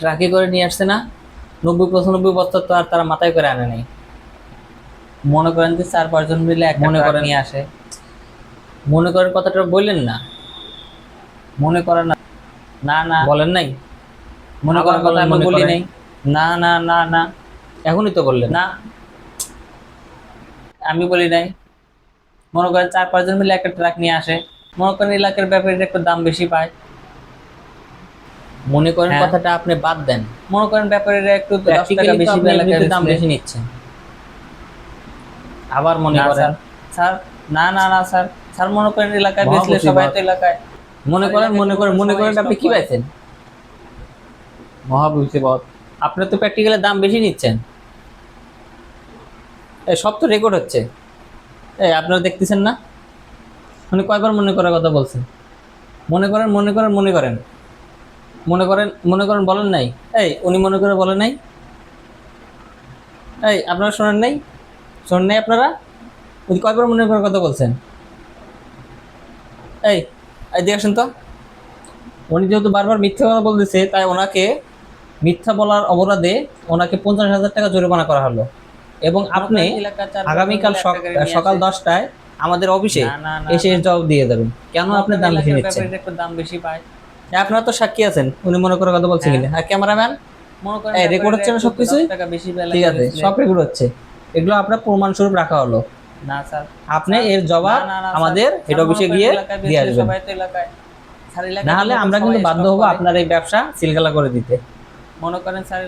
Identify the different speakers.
Speaker 1: ট্রাকে করে নিয়ে আসছে না। নব্বই পঁচানব্বই বস্তা তো আর তারা মাথায় করে আনে নাই। মনে করেন যে চার পাঁচজন মিলে এক মনে করে নিয়ে আসে। মনে করেন কথাটা বললেন না? মনে করেন না? না না। বলেন নাই? মনে করার কথা আমি বলি নাই। না না না না। এখনই তো বললেন। না। আমি বলি নাই। মনে করেন চার পাঁচজন মিলে একটা ট্রাক নিয়ে আসে। মনে করেন এলাকার ব্যাপারীর একটু দাম বেশি পায়। মনে করেন
Speaker 2: হ্যাঁ।
Speaker 1: কথাটা আপনি বাদ দেন। মনে করেন ব্যাপারীরা একটু দশ টাকা বেশি
Speaker 2: আপনি
Speaker 1: দাম বেশি নিচ্ছেন আবার মনে করেন। স্যার না না না স্যার। স্যার মনে করেন এলাকায় বেচলে সবাই তো এলাকায় মনে করেন মনে করেন মনে করেন আপনি কি পাইছেন?
Speaker 2: মহাবিপদ
Speaker 1: আপনার তো প্র্যাকটিক্যালের দাম বেশি নিচ্ছেন। এই সব তো রেকর্ড হচ্ছে। এই আপনারা দেখতেছেন না। মানে কয়বার মনে করার কথা বলছেন? মনে করেন মনে করেন মনে করেন। মনে করেন মনে করেন বলেন নাই? এই উনি মনে করে বলেন নাই? এই আপনারা শোনেন নাই? শোনেন নাই আপনারা? উনি কয়বার মনে করার কথা বলছেন? এই এই আসেন তো। উনি যেহেতু বারবার মিথ্যা কথা বলতেছে তাই ওনাকে মিথ্যা বলার অপরাধে ওনাকে পঞ্চাশ হাজার টাকা জরিমানা করা হলো। এবং আপনি আগামীকাল সকাল দশটায় আমাদের অফিসে এসে জবাব দিয়ে দেবেন। কেন আপনি দাম বেশি নিচ্ছেন? দাম বেশি পায়। আপনারা তো সাক্ষী আছেন উনি মনে করে কথা বলছে কিনা। আর ক্যামেরাম্যান? মনে করেন রেকর্ড হচ্ছে না সবকিছু ঠিক আছে সব রেকর্ড হচ্ছে। এগুলো আপনার প্রমাণ স্বরূপ রাখা হলো। না স্যার। আপনি এর জবাব আমাদের হেড অফিসে গিয়ে দিয়ে আসবেন। না হলে আমরা কিন্তু বাধ্য হব আপনার এই ব্যবসা সিলগালা করে দিতে। মনে করেন স্যার